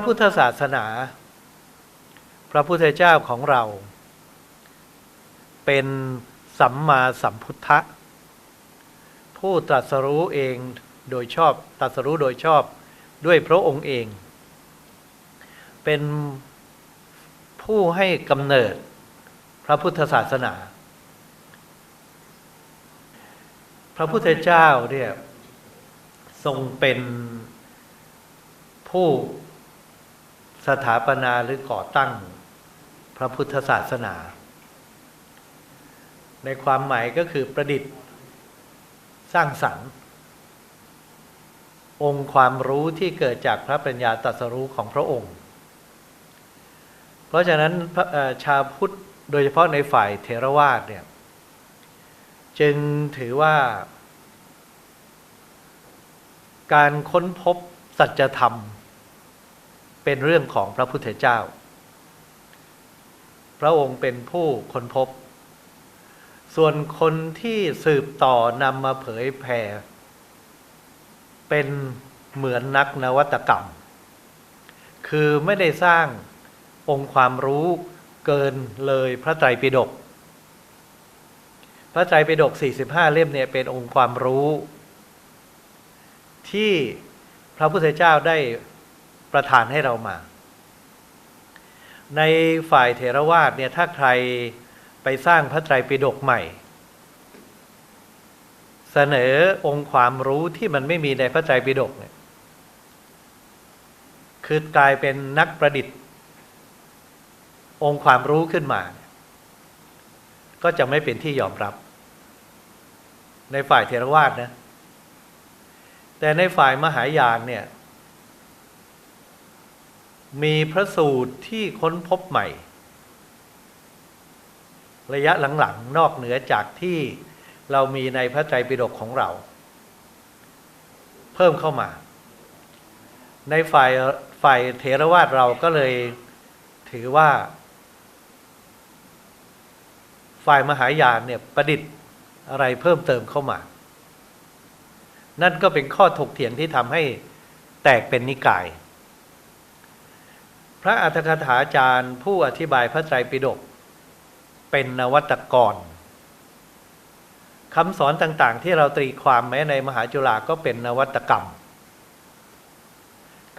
ระพุทธศาสนา พระพุทธเจ้าของเรา เป็นสัมมาสัมพุทธะผู้ตรัสรู้เองโดยชอบตรัสรู้โดยชอบด้วยพระองค์เอง เป็นผู้ให้กำเนิดพระพุทธศาสนา พระพุทธเจ้าเนี่ยทรงเป็นผู้ สถาปนาหรือก่อตั้งพระพุทธศาสนา ในความหมายก็คือประดิษฐ์สร้างสรรค์ องค์ความรู้ที่เกิดจากพระปัญญาตรัสรู้ของพระองค์ เพราะฉะนั้นชาวพุทธโดยเฉพาะในฝ่ายเทรวาสเนี่ยจึงถือว่า การค้นพบสัจธรรม เป็นเรื่องของพระพุทธเจ้า พระองค์เป็นผู้ค้นพบ ส่วนคนที่สืบต่อนำมาเผยแผ่ เป็นเหมือนนักนวัตกรรม คือไม่ได้สร้างองค์ความรู้เกินเลยพระไตรปิฎก พระไตรปิฎก 45 เล่มเนี่ยเป็นองค์ความรู้ ที่พระพุทธเจ้าได้ ประทานให้เรามา ในฝ่ายเถรวาทเนี่ยถ้าใครไปสร้างพระไตรปิฎกใหม่ เสนอองค์ความรู้ที่มันไม่มีในพระไตรปิฎกเนี่ยคือกลายเป็นนักประดิษฐ์ องค์ความรู้ขึ้นมาเนี่ยก็จะไม่เป็นที่ยอมรับ ในฝ่ายเทรวาสนะ แต่ในฝ่ายมหายานเนี่ย มีพระสูตรที่ค้นพบใหม่ ระยะหลังๆ นอกเหนือจากที่เรามีในพระไตรปิฎกของเรา เพิ่มเข้ามา ในฝ่ายฝ่ายเถรวาทเราก็เลยถือว่า ฝ่ายมหายานเนี่ยประดิษฐ์อะไรเพิ่มเติมเข้ามา นั่นก็เป็นข้อถกเถียงที่ทำให้แตกเป็นนิกาย พระอัฏฐกถาจารย์ผู้อธิบายพระไตรปิฎกเป็นนวัตกรคำสอนต่างๆ ที่เราตรีความแม้ในมหาจุฬาก็เป็นนวัตกรรม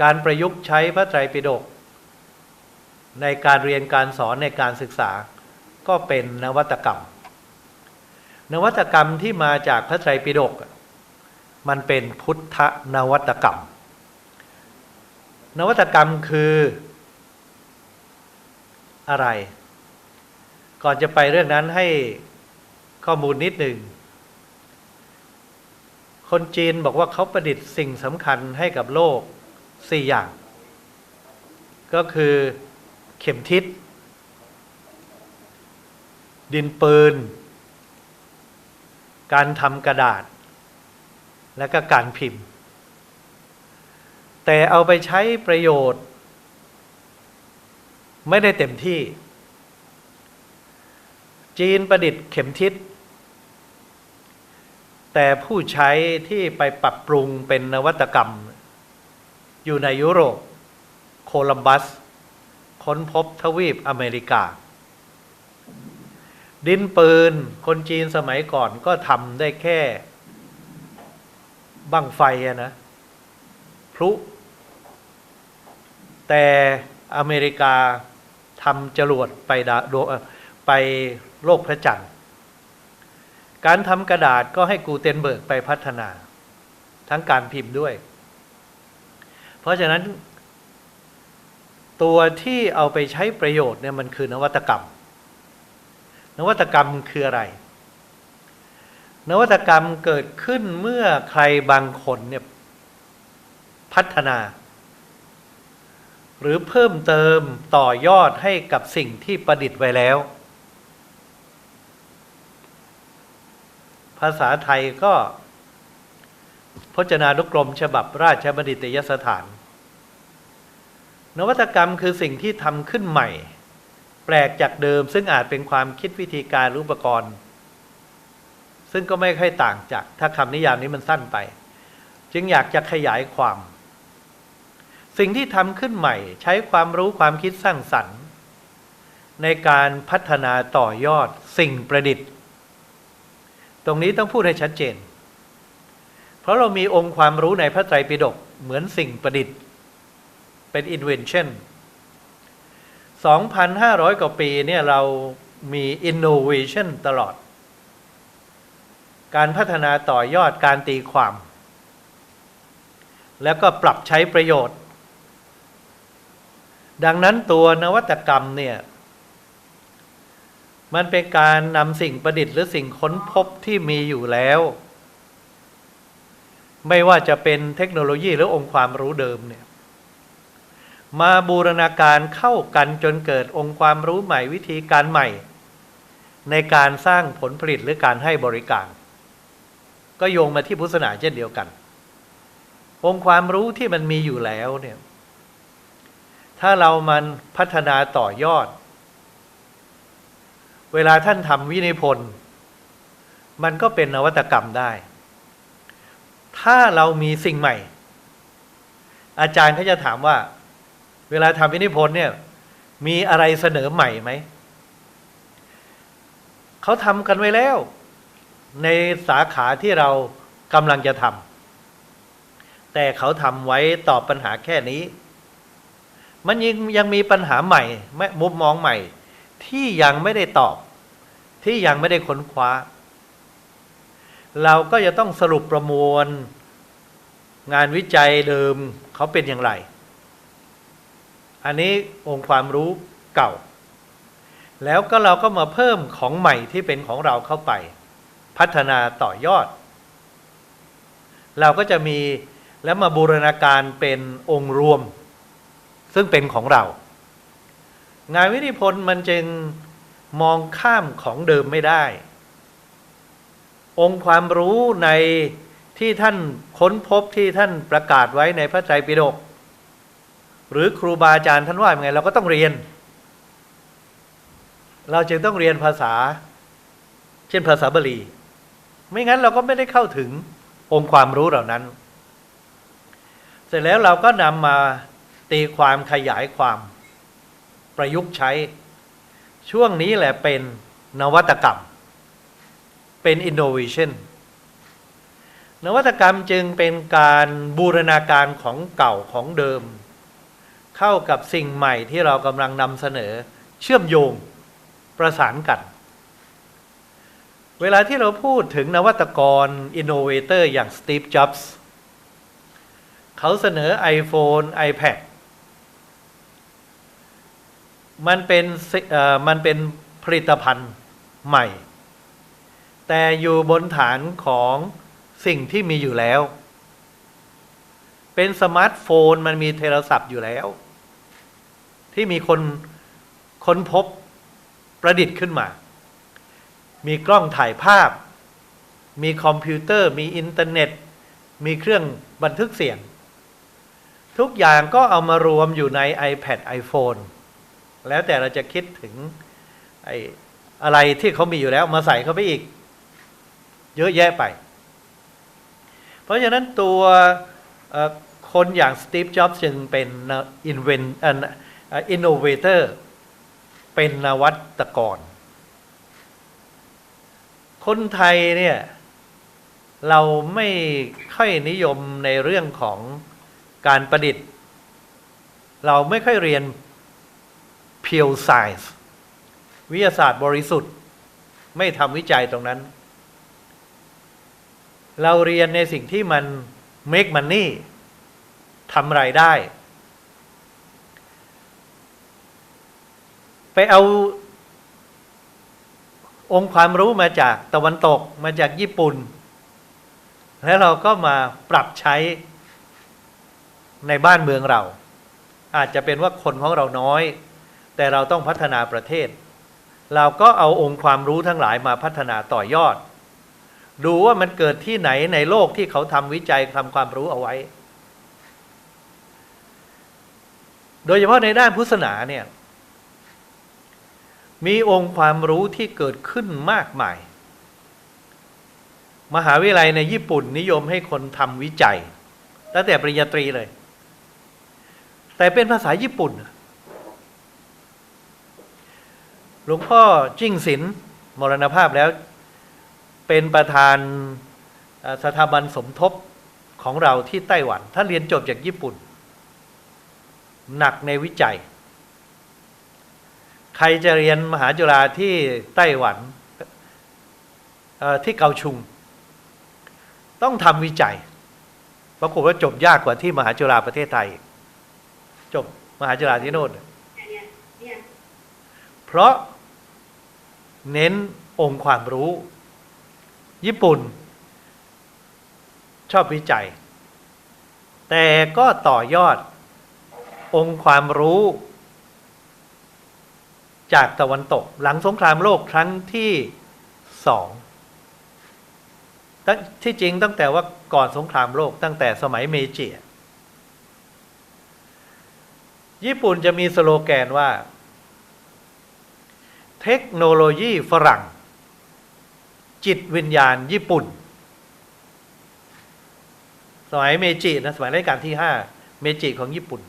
การประยุกต์ใช้พระไตรปิฎกในการเรียนการสอนในการศึกษาก็เป็นนวัตกรรม นวัตกรรมที่มาจากพระไตรปิฎกมันเป็นพุทธนวัตกรรม นวัตกรรมคือ อะไร ก่อนจะไปเรื่องนั้นให้ข้อมูลนิดหนึ่ง คนจีนบอกว่าเขาประดิษฐ์สิ่งสำคัญให้กับโลกสี่อย่าง ก็คือเข็มทิศ ดินปืน การทำกระดาษ และก็การพิมพ์ แต่เอาไปใช้ประโยชน์ ไม่ได้เต็มที่ จีนประดิษฐ์เข็มทิศ แต่ผู้ใช้ที่ไปปรับปรุงเป็นนวัตกรรม อยู่ในยุโรป โคลัมบัส ค้นพบทวีปอเมริกา ดินปืนคนจีนสมัยก่อนก็ทำได้แค่ บั้งไฟอะนะ พลุแต่อเมริกา ทำจรวดไปดาดไปโลกพระจันทร์ การทำกระดาษก็ให้กูเทนเบิร์กไปพัฒนา ทั้งการพิมพ์ด้วย เพราะฉะนั้น ตัวที่เอาไปใช้ประโยชน์เนี่ยมันคือนวัตกรรม นวัตกรรมคืออะไร นวัตกรรมเกิดขึ้นเมื่อใครบางคนเนี่ยพัฒนา หรือเพิ่มเติมต่อยอดให้กับสิ่งที่ประดิษฐ์ไว้แล้ว ภาษาไทยก็ พจนานุกรมฉบับราชบัณฑิตยสถาน นวัตกรรมคือสิ่งที่ทำขึ้นใหม่ แปลกจากเดิมซึ่งอาจเป็นความคิดวิธีการรูปกรณ์ ซึ่งก็ไม่ค่อยต่างจาก ถ้าคำนิยามนี้มันสั้นไป จึงอยากจะขยายความ สิ่งที่ทำขึ้นใหม่ใช้ความรู้ความคิดสร้างสรรค์ ในการพัฒนาต่อยอดสิ่งประดิษฐ์ ตรงนี้ต้องพูดให้ชัดเจน เพราะเรามีองค์ความรู้ในพระไตรปิฎกเหมือนสิ่งประดิษฐ์ เป็น invention 2,500 กว่าปีเนี่ยเรามี innovation ตลอด การพัฒนาต่อยอดการตีความ แล้วก็ปรับใช้ประโยชน์ ดังนั้นตัวนวัตกรรมเนี่ย มันเป็นการนำสิ่งประดิษฐ์หรือสิ่งค้นพบที่มีอยู่แล้ว ไม่ว่าจะเป็นเทคโนโลยีหรือองค์ความรู้เดิมเนี่ยมาบูรณาการเข้ากันจนเกิดองค์ความรู้ใหม่วิธีการใหม่ ในการสร้างผลผลิตหรือการให้บริการ ก็โยงมาที่พุทธศาสนาเช่นเดียวกัน องค์ความรู้ที่มันมีอยู่แล้วเนี่ย ถ้าเรามันพัฒนาต่อยอด เวลาท่านทำวินิพนธ์มันก็เป็นนวัตกรรมได้ ถ้าเรามีสิ่งใหม่ อาจารย์เขาจะถามว่า เวลาทำวินิพนธ์เนี่ย มีอะไรเสนอใหม่ไหม เขาทำกันไว้แล้ว ในสาขาที่เรากำลังจะทำแต่เขาทำไว้ตอบปัญหาแค่นี้ มันยังยังมีปัญหาใหม่มุมมองใหม่ ที่ยังไม่ได้ตอบ ที่ยังไม่ได้ค้นคว้า เราก็จะต้องสรุปประมวล งานวิจัยเดิมเขาเป็นอย่างไร อันนี้องค์ความรู้เก่า แล้วก็เราก็มาเพิ่มของใหม่ที่เป็นของเราเข้าไป พัฒนาต่อยอด เราก็จะมีแล้วมาบูรณาการเป็นองค์รวม ซึ่งเป็นของเรา งานวินิพนธ์มันจึงมองข้ามของเดิมไม่ได้ องค์ความรู้ในที่ท่านค้นพบที่ท่านประกาศไว้ในพระไตรปิฎกหรือครูบาอาจารย์ท่านว่าอย่างไง เราก็ต้องเรียน เราจึงต้องเรียนภาษา เช่นภาษาบาลี ไม่งั้นเราก็ไม่ได้เข้าถึงองค์ความรู้เหล่านั้น เสร็จแล้วเราก็นำมา ตีความขยายความ ประยุกต์ใช้ ช่วงนี้แหละเป็นนวัตกรรม เป็น innovation นวัตกรรมจึงเป็นการบูรณาการของเก่าของเดิม เข้ากับสิ่งใหม่ที่เรากำลังนำเสนอ เชื่อมโยงประสานกัน เวลาที่เราพูดถึงนวัตกร innovator อย่างสตีฟ จ็อบส์เขาเสนอ iPhone iPad มันเป็นมันเป็นผลิตภัณฑ์ใหม่ แต่อยู่บนฐานของสิ่งที่มีอยู่แล้ว เป็นสมาร์ทโฟนมันมีโทรศัพท์อยู่แล้ว ที่มีคนค้นพบประดิษฐ์ขึ้นมา มีกล้องถ่ายภาพ มีคอมพิวเตอร์ มีอินเทอร์เน็ต มีเครื่องบันทึกเสียง ทุกอย่างก็เอามารวมอยู่ใน iPad iPhone แล้วแต่เราจะคิดถึง ไอ้อะไรที่เขามีอยู่แล้วมาใส่เข้าไปอีก เยอะแยะไป เพราะฉะนั้นตัวคนอย่างสตีฟ จ็อบส์จึงเป็นอินเวนอินโนเวเตอร์ เป็นนวัตกร คนไทยเนี่ย เราไม่ค่อยนิยมในเรื่องของการประดิษฐ์ เราไม่ค่อยเรียน pure science วิทยาศาสตร์บริสุทธิ์ ไม่ทำวิจัยตรงนั้น เราเรียนในสิ่งที่มัน make money ทำไรายได้ ไปเอาองค์ความรู้มาจากตะวันตกมาจากญี่ปุ่น แล้วเราก็มาปรับใช้ในบ้านเมืองเรา อาจจะเป็นว่าคนของเราน้อย แต่เราต้องพัฒนาประเทศ เราก็เอาองค์ความรู้ทั้งหลายมาพัฒนาต่อยอด ดูว่ามันเกิดที่ไหนในโลกที่เขาทำวิจัยทำความรู้เอาไว้ โดยเฉพาะในด้านพุทธศาสนาเนี่ยมีองค์ความรู้ที่เกิดขึ้นมากมาย มหาวิทยาลัยในญี่ปุ่นนิยมให้คนทำวิจัย ตั้งแต่ปริญญาตรีเลย แต่เป็นภาษาญี่ปุ่น หลวงพ่อจิ้งศิลป์มรณภาพแล้ว เป็นประธานเอ่อสถาบันสมทบของเราที่ไต้หวัน ท่านเรียนจบจากญี่ปุ่น หนักในวิจัย ใครจะเรียนมหาจุฬาที่ไต้หวันเอ่อที่เกาชุง ต้องทำวิจัยปรากฏว่าจบยากกว่าที่มหาจุฬาประเทศไทย จบมหาจุฬาที่โน่นเพราะ เน้นองค์ความรู้ ญี่ปุ่น ชอบวิจัย แต่ก็ต่อยอด องค์ความรู้ จากตะวันตก หลังสงครามโลกครั้งที่สองที่จริงตั้งแต่ว่าก่อนสงครามโลกตั้งแต่สมัยเมจิญี่ปุ่นจะมีสโลแกนว่า เทคโนโลยีฝรั่ง จิตวิญญาณญี่ปุ่น สมัยเมจินะสมัยรัชกาลที่ห้าเมจิของญี่ปุ่น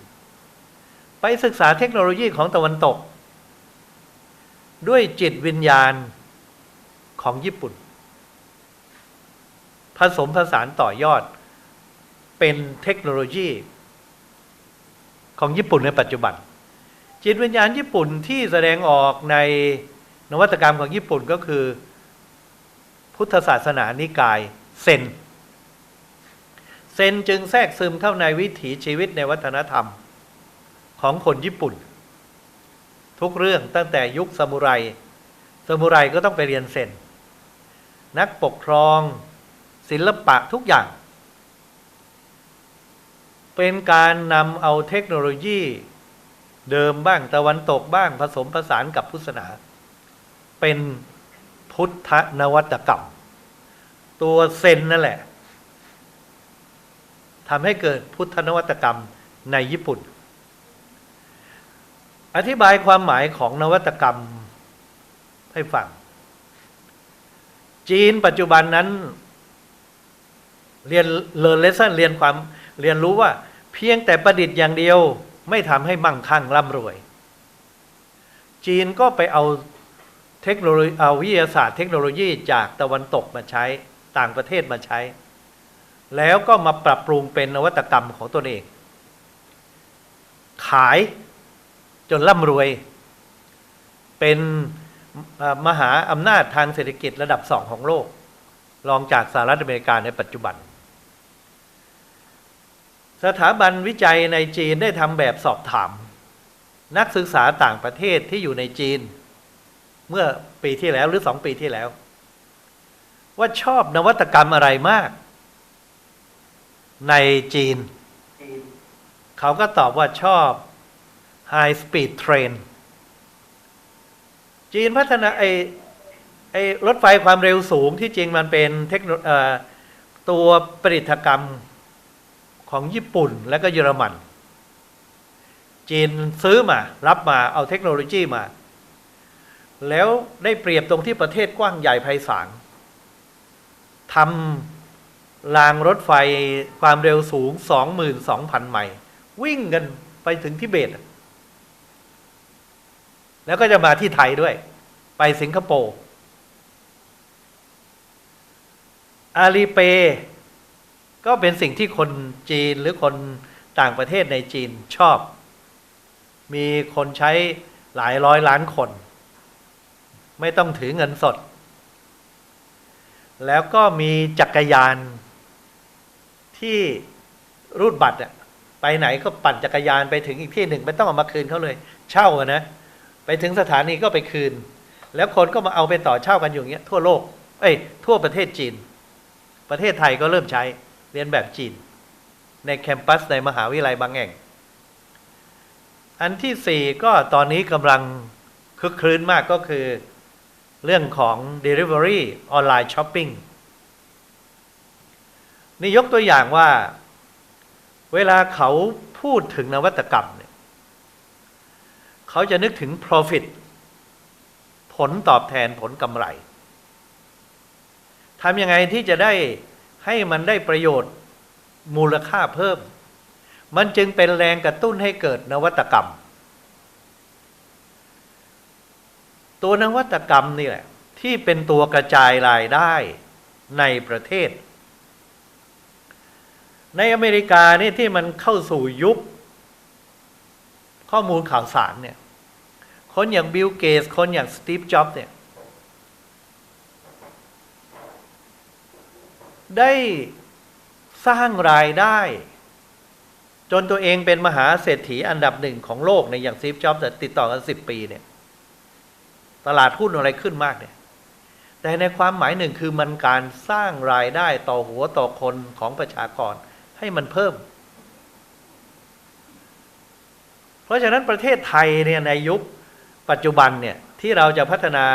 ไปศึกษาเทคโนโลยีของตะวันตก ด้วยจิตวิญญาณของญี่ปุ่น ผสมผสานต่อยอด เป็นเทคโนโลยี ของญี่ปุ่นในปัจจุบัน จิตวิญญาณญี่ปุ่นที่แสดงออกในนวัตกรรมของญี่ปุ่นก็คือ พุทธศาสนานิกายเซนเซนจึงแทรกซึมเข้าในวิถีชีวิตในวัฒนธรรมของคนญี่ปุ่น ทุกเรื่องตั้งแต่ยุคซามูไรซามูไรก็ต้องไปเรียนเซนนักปกครองศิลปะทุกอย่าง เป็นการนำเอาเทคโนโลยี เดิมบ้างตะวันตกบ้างผสมผสานกับพุทธศาสนา เป็นพุทธนวัตกรรม ตัวเซนนั่นแหละทำให้เกิดพุทธนวัตกรรมในญี่ปุ่น อธิบายความหมายของนวัตกรรมให้ฟัง จีนปัจจุบันนั้น เรียนเรียนเลสเรียนความเรียนรู้ว่า เพียงแต่ประดิษฐ์อย่างเดียว ไม่ทำให้มั่งคั่งร่ำรวย จีนก็ไปเอาเทคโนโลยีเอาวิทยาศาสตร์เทคโนโลยีจากตะวันตกมาใช้ต่างประเทศมาใช้ แล้วก็มาปรับปรุงเป็นนวัตกรรมของตนเอง ขายจนร่ำรวย เป็นมหาอำนาจทางเศรษฐกิจระดับสองของโลก รองจากสหรัฐอเมริกาในปัจจุบัน สถาบันวิจัยในจีนได้ทำแบบสอบถาม นักศึกษาต่างประเทศที่อยู่ในจีน เมื่อปีที่แล้วหรือสองปีที่แล้ว ว่าชอบนวัตกรรมอะไรมาก ในจีน เขาก็ตอบว่าชอบ High Speed Train จีนพัฒนาไอไอรถไฟความเร็วสูงที่จริงมันเป็นเทคโนตัวผลิตกรรม ของญี่ปุ่นและก็เยอรมัน จีนซื้อมา รับมาเอาเทคโนโลยีมา แล้วได้เปรียบตรงที่ประเทศกว้างใหญ่ไพศาลทำรางรถไฟความเร็วสูง 22,000 ไมล์วิ่งกันไปถึงทิเบต แล้วก็จะมาที่ไทยด้วย ไปสิงคโปร์อาลีเป ก็เป็นสิ่งที่คนจีนหรือคนต่างประเทศในจีนชอบ มีคนใช้หลายร้อยล้านคน ไม่ต้องถือเงินสด แล้วก็มีจักรยานที่รูดบัตรอะไปไหนก็ปั่นจักรยานไปถึงอีกที่หนึ่ง ไม่ต้องเอามาคืนเขาเลย เช่าอะนะ ไปถึงสถานีก็ไปคืน แล้วคนก็มาเอาไปต่อเช่ากันอยู่เงี้ยทั่วโลก เอ้ย ทั่วประเทศจีน ประเทศไทยก็เริ่มใช้ เรียนแบบจีน ในแคมปัสในมหาวิทยาลัยบางแห่ง อันที่สี่ก็ตอนนี้กำลังคึกครื้นมากก็คือเรื่องของ Delivery ออนไลน์ช้อปปิ้งนี่ยกตัวอย่างว่า เวลาเขาพูดถึงนวัตกรรมเนี่ยเขาจะนึกถึง profit ผลตอบแทนผลกำไรทำยังไงที่จะได้ ให้มันได้ประโยชน์มูลค่าเพิ่ม มันจึงเป็นแรงกระตุ้นให้เกิดนวัตกรรม ตัวนวัตกรรมนี่แหละ ที่เป็นตัวกระจายรายได้ในประเทศ ในอเมริกานี่ที่มันเข้าสู่ยุค ข้อมูลข่าวสารเนี่ย คนอย่างบิลเกตคนอย่างสตีฟจ็อบส์เนี่ย ได้สร้างรายได้ จนตัวเองเป็นมหาเศรษฐีอันดับหนึ่งของโลกในอย่างสตีฟจ็อบส์ติดต่อกันสิบปีเนี่ย ตลาดหุ้นอะไรขึ้นมากเนี่ย แต่ในความหมายหนึ่งคือมันการสร้างรายได้ต่อหัวต่อคนของประชากรให้มันเพิ่ม เพราะฉะนั้นประเทศไทยเนี่ยในยุคปัจจุบันเนี่ยที่เราจะพัฒนา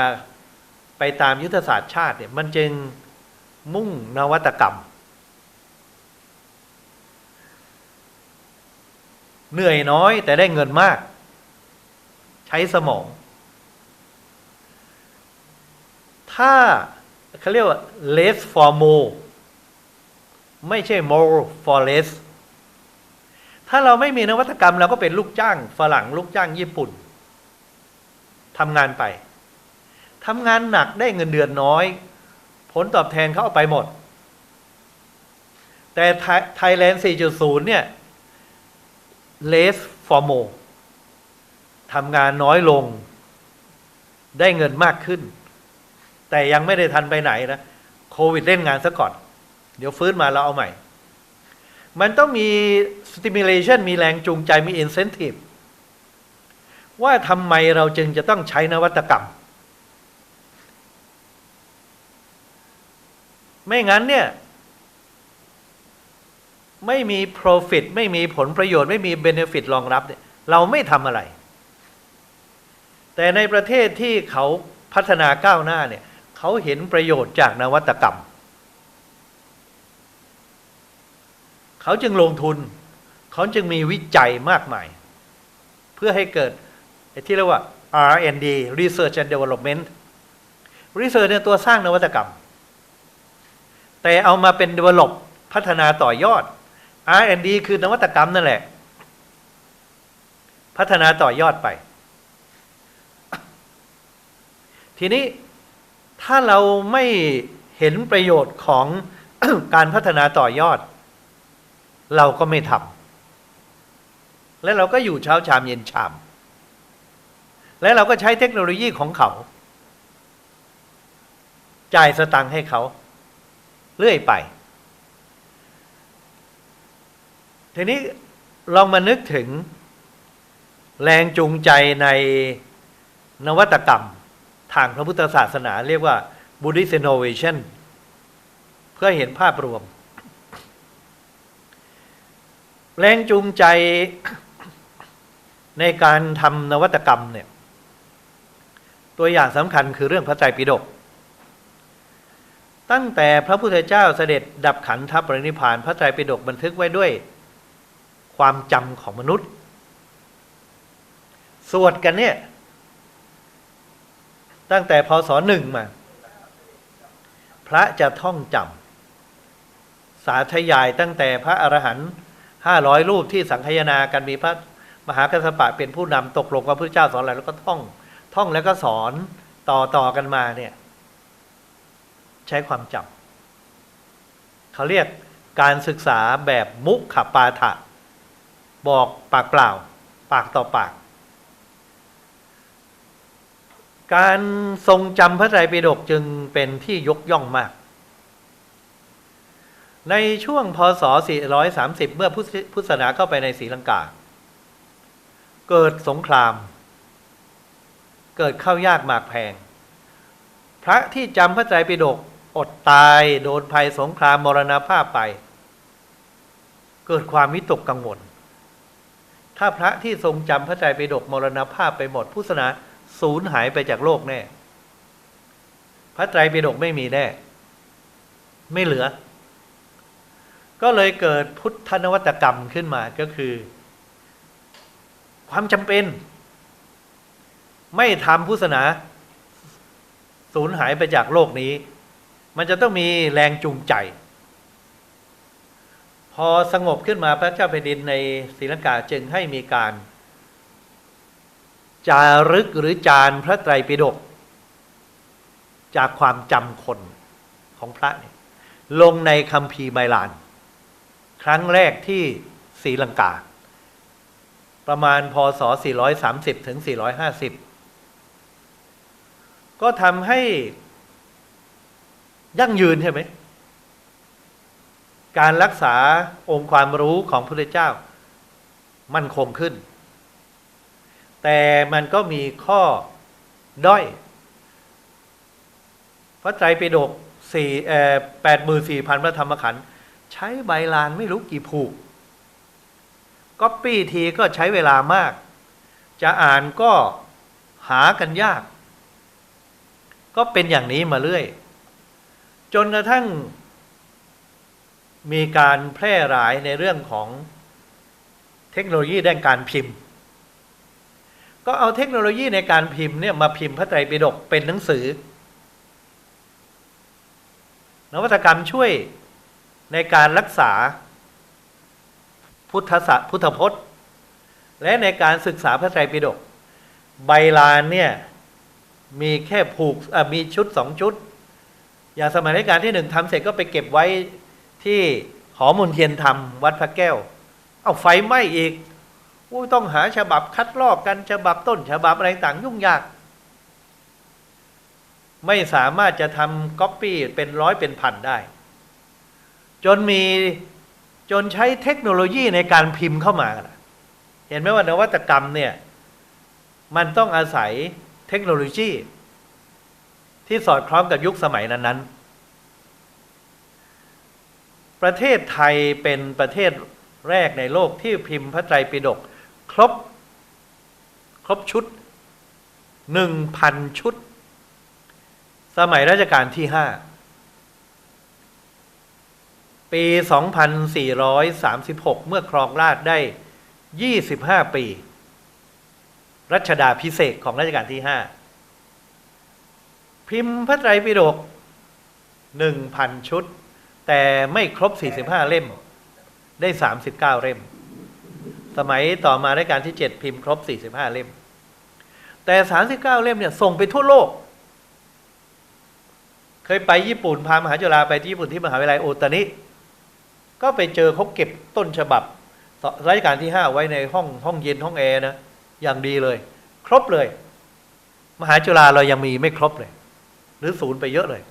ไปตามยุทธศาสตร์ชาติเนี่ยมันจึง มุ่งนวัตกรรม เหนื่อยน้อยแต่ได้เงินมาก ใช้สมอง ถ้าเขาเรียกว่า less for more ไม่ใช่ more for less ถ้าเราไม่มีนวัตกรรมเราก็เป็นลูกจ้างฝรั่งลูกจ้างญี่ปุ่นทำงานไปทำงานหนักได้เงินเดือนน้อย ลตอบแทนเขาเอาไปหมด แต่ไทยแลนด์ 4.0 เนี่ย less for more ทำงานน้อยลง ได้เงินมากขึ้น แต่ยังไม่ได้ทันไปไหนนะ โควิดเล่นงานซะก่อน เดี๋ยวฟื้นมาเราเอาใหม่ มันต้องมี stimulation มีแรงจูงใจมี incentive ว่าทำไมเราจึงจะต้องใช้นวัตกรรม ไม่งั้นเนี่ย ไม่มี profit ไม่มีผลประโยชน์ไม่มี benefit รองรับเนี่ย เราไม่ทำอะไร แต่ในประเทศที่เขาพัฒนาก้าวหน้าเนี่ย เขาเห็นประโยชน์จากนวัตกรรม เขาจึงลงทุน เขาจึงมีวิจัยมากมาย เพื่อให้เกิดที่เรียกว่า R&D Research and Development Research เนี่ยตัวสร้างนวัตกรรม แต่เอามาเป็น develop พัฒนาต่อยอด R&D คือนวัตกรรมนั่นแหละ พัฒนาต่อยอดไป ทีนี้ถ้าเราไม่เห็นประโยชน์ของการพัฒนาต่อยอด เราก็ไม่ทำและเราก็อยู่เช้าชามเย็นชาม และเราก็ใช้เทคโนโลยีของเขา จ่ายสตังค์ให้เขา เรื่อยไป ทีนี้ลองมานึกถึง แรงจูงใจในนวัตกรรม ทางพระพุทธศาสนาเรียกว่า Buddhist Innovation เพื่อเห็นภาพรวม แรงจูงใจในการทำนวัตกรรมเนี่ยตัวอย่างสำคัญคือเรื่องพระไตรปิฎก ตั้งแต่พระพุทธเจ้าเสด็จดับขันธปรินิพาน พระไตรปิฎกบันทึกไว้ด้วย ความจำของมนุษย์ สวดกันเนี่ย ตั้งแต่พศหนึ่งมา พระจะท่องจำสาธยายตั้งแต่พระอรหันต์ห้าร้อยรูปที่สังคยนากันมีพระมหากัสสปะเป็นผู้นำตกลงกับพระเจ้าสอนอะไรแล้วก็ท่อง ท่องแล้วก็สอนต่อต่อกันมาเนี่ย ใช้ความจำเขาเรียกการศึกษาแบบมุขปาฐะบอกปากเปล่า ปากต่อปาก การทรงจำพระไตรปิฎกจึงเป็นที่ยกย่องมาก ในช่วงพศ 430 เมื่อพุทธศาสนาเข้าไปในศรีลังกา เกิดสงคราม เกิดข้าวยากหมากแพง พระที่จำพระไตรปิฎก อดตายโดนภัยสงครามมรณภาพไป เกิดความวิตกกังวล ถ้าพระที่ทรงจำพระไตรปิฎกมรณภาพไปหมดพุทธศาสนาสูญหายไปจากโลกแน่ พระไตรปิฎกไม่มีแน่ ไม่เหลือ ก็เลยเกิดพุทธนวัตกรรมขึ้นมาก็คือ ความจำเป็น ไม่ทำพุทธศาสนาสูญหายไปจากโลกนี้ มันจะต้องมีแรงจูงใจ พอสงบขึ้นมาพระเจ้าแผ่นดินในศรีลังกาจึงให้มีการ จารึกหรือจานพระไตรปิฎกจากความจำคนของพระเนี่ยลงในคัมภีร์ไมลาน ครั้งแรกที่ศรีลังกา ประมาณพศ 430 ถึง 450 ก็ทำให้ ยั่งยืนใช่ไหม การรักษาองค์ความรู้ของพระเจ้า มั่นคงขึ้น แต่มันก็มีข้อด้อย พระไตรปิฎกสี่แปดหมื่นสี่พันพระธรรมขันธ์ใช้ใบลานไม่รู้กี่ผูกก๊อปปี้ทีก็ใช้เวลามาก จะอ่านก็หากันยาก ก็เป็นอย่างนี้มาเรื่อย จนกระทั่ง มีการแพร่หลายในเรื่องของเทคโนโลยีด้านการพิมพ์ ก็เอาเทคโนโลยีในการพิมพ์เนี่ยมาพิมพ์พระไตรปิฎกเป็นหนังสือ นวัตกรรมช่วยในการรักษาพุทธศาสพุทธพจน์ และในการศึกษาพระไตรปิฎกใบลานเนี่ยมีแค่ผูกมีชุดสองชุด อย่างสมัยรัชกาลที่หนึ่งทำเสร็จก็ไปเก็บไว้ที่หอมนเทียนธรรมวัดพระแก้ว เอาไฟไหม้อีกอต้องหาฉบับคัดลอกกันฉบับต้นฉบับอะไรต่างยุ่งยาก ไม่สามารถจะทำก๊อปปี้เป็นร้อยเป็นพันได้ จนมีจนใช้เทคโนโลยีในการพิมพ์เข้ามา เห็นไหมว่านวัตกรรมเนี่ย มันต้องอาศัยเทคโนโลยี ที่สอดคล้องกับยุคสมัยนั้นๆ ประเทศไทยเป็นประเทศแรกในโลกที่พิมพ์พระไตรปิฎกครบ ครบชุดหนึ่งพันชุด สมัยรัชกาลที่ห้าปี 2436 เมื่อครองราชได้ 25 ปี รัชดาพิเศษของรัชกาลที่ห้า พิมพ์พระไตรปิฎกหนึ่งพันชุด แต่ไม่ครบ45เล่ม ได้39เล่ม สมัยต่อมารัชกาลที่7พิมพ์ครบ45เล่ม แต่39เล่มเนี่ยส่งไปทั่วโลก เคยไปญี่ปุ่นพามหาจุฬาไปที่ญี่ปุ่นที่มหาวิทยาลัยโอตานิ ก็ไปเจอเขาเก็บต้นฉบับรัชกาลที่5ไว้ในห้องห้องเย็นห้องแอร์นะอย่างดีเลย ครบเลย มหาจุฬาเรายังมีไม่ครบเลย หรือศูนย์ไปเยอะเลย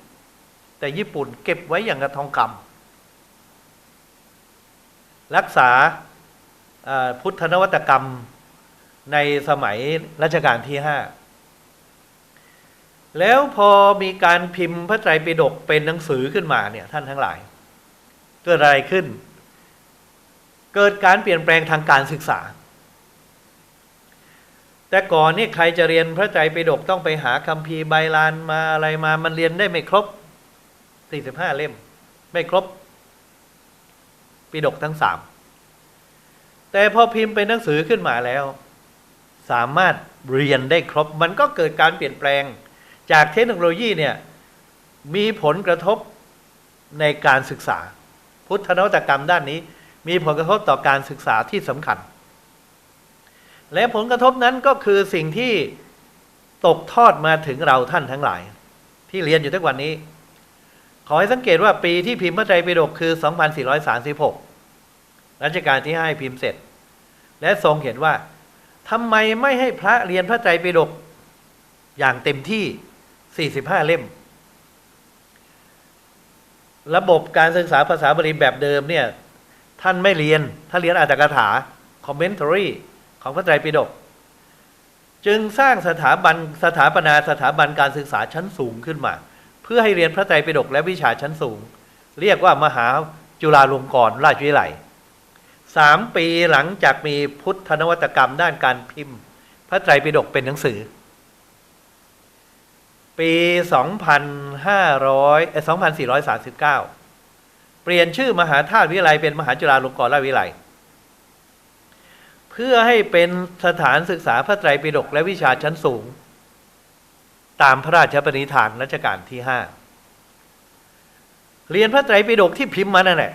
แต่ญี่ปุ่นเก็บไว้อย่างกระทองคำรักษาพุทธนวัตกรรมในสมัยรัชกาลที่ห้าแล้วพอมีการพิมพ์พระไตรปิฎกเป็นหนังสือขึ้นมาเนี่ยท่านทั้งหลาย เกิดอะไรขึ้น เกิดการเปลี่ยนแปลงทางการศึกษา แต่ก่อนนี่ใครจะเรียนพระไตรปิฎกต้องไปหาคัมภีร์ใบลานมาอะไรมา มันเรียนได้ไม่ครบ45เล่ม ไม่ครบปิฎกทั้งสามแต่พอพิมพ์เป็นหนังสือขึ้นมาแล้ว สามารถเรียนได้ครบ มันก็เกิดการเปลี่ยนแปลง จากเทคโนโลยีเนี่ยมีผลกระทบในการศึกษา พุทธนวัตกรรมด้านนี้ มีผลกระทบต่อการศึกษาที่สำคัญ และผลกระทบนั้นก็คือสิ่งที่ตกทอดมาถึงเราท่านทั้งหลาย ที่เรียนอยู่ทุกวันนี้ ขอให้สังเกตว่าปีที่พิมพ์พระไตรปิฎกคือ 2436 รัชกาลที่5พิมพ์เสร็จ และทรงเห็นว่าทำไมไม่ให้พระเรียนพระไตรปิฎกอย่างเต็มที่ 45 เล่ม ระบบการศึกษาภาษาบาลีแบบเดิมเนี่ย ท่านไม่เรียน ถ้าเรียนอัตถกถา commentary ของพระไตรปิฎกจึงสร้างสถาบันสถาปนาสถาบันการศึกษาชั้นสูงขึ้นมา เพื่อให้เรียนพระไตรปิฎกและวิชาชั้นสูง เรียกว่ามหาจุฬาลงกรณราชวิทยาลัยสามปีหลังจากมีพุทธนวัตกรรมด้านการพิมพ์ พระไตรปิฎกเป็นหนังสือ ปี 2500 2439 เปลี่ยนชื่อมหาธาตุวิทยาลัยเป็นมหาจุฬาลงกรณราชวิทยาลัย พื่อให้เป็นสถานศึกษาพระไตรปิฎกและวิชาชั้นสูง ตามพระราชปณิธานรัชกาลที่ห้าเรียนพระไตรปิฎกที่พิมพ์มานั่นแหละ